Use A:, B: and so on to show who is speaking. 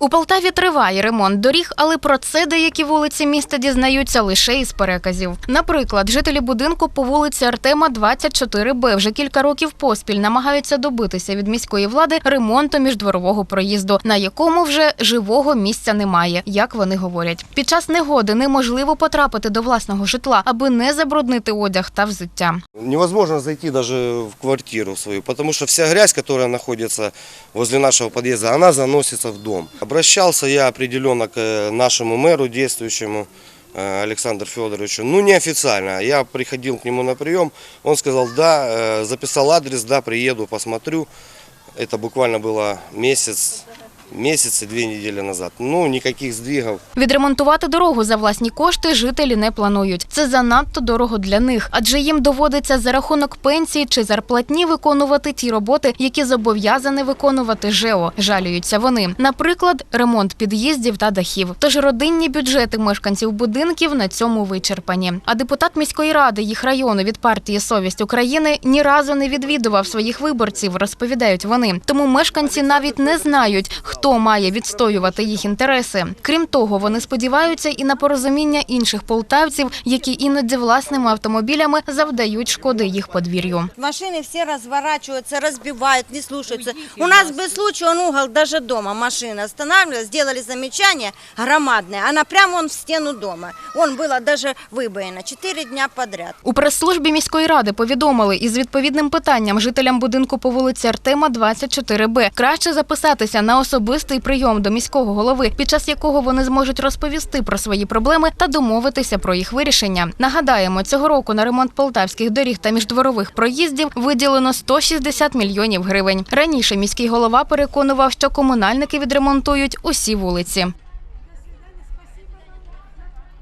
A: У Полтаві триває ремонт доріг, але про це деякі вулиці міста дізнаються лише із переказів. Наприклад, жителі будинку по вулиці Артема 24Б вже кілька років поспіль намагаються добитися від міської влади ремонту міждворового проїзду, на якому вже живого місця немає, як вони говорять. Під час негоди неможливо потрапити до власного житла, аби не забруднити одяг та взуття.
B: Невозможно зайти даже в квартиру свою, потому что вся грязь, которая находится возле нашего подъезда, она заносится в дом. Обращался я определенно к э, нашему мэру действующему, э, Александру Федоровичу, ну неофициально. Я приходил к нему на прием, он сказал, да, э, записал адрес, да, приеду, посмотрю. Это буквально было месяц, месяц и две недели назад. Ну, никаких сдвигов
A: Відремонтувати дорогу за власні кошти жителі не планують. Це занадто дорого для них, адже їм доводиться за рахунок пенсії чи зарплатні виконувати ті роботи, які зобов'язані виконувати ЖЕО. Жалюються вони. Наприклад, ремонт під'їздів та дахів. Тож родинні бюджети мешканців будинків на цьому вичерпані. А депутат міської ради їх району від партії Совість України ні разу не відвідував своїх виборців, розповідають вони. Тому мешканці навіть не знають, хто має відстоювати їх інтереси. Крім того, вони сподіваються і на порозуміння інших полтавців, які іноді власними автомобілями завдають шкоди їх подвір'ю.
C: Машины все разворачиваются, разбивают, не слушаются. У нас был случай, он угол даже дома машина останавливалась, сделали замечание громадное. Она прямо он в стену дома. Он было даже выбоено. Четыре дня подряд.
A: У прес-службі міської ради повідомили із відповідним питанням жителям будинку по вулиці Артема 24Б краще записатися на особистий прийом до міського голови, під час якого вони зможуть розповісти про свої проблеми та домовитися про їх вирішення. Нагадаємо, цього року на ремонт полтавських доріг та міждворових проїздів виділено 160 мільйонів гривень. Раніше міський голова переконував, що комунальники відремонтують усі вулиці.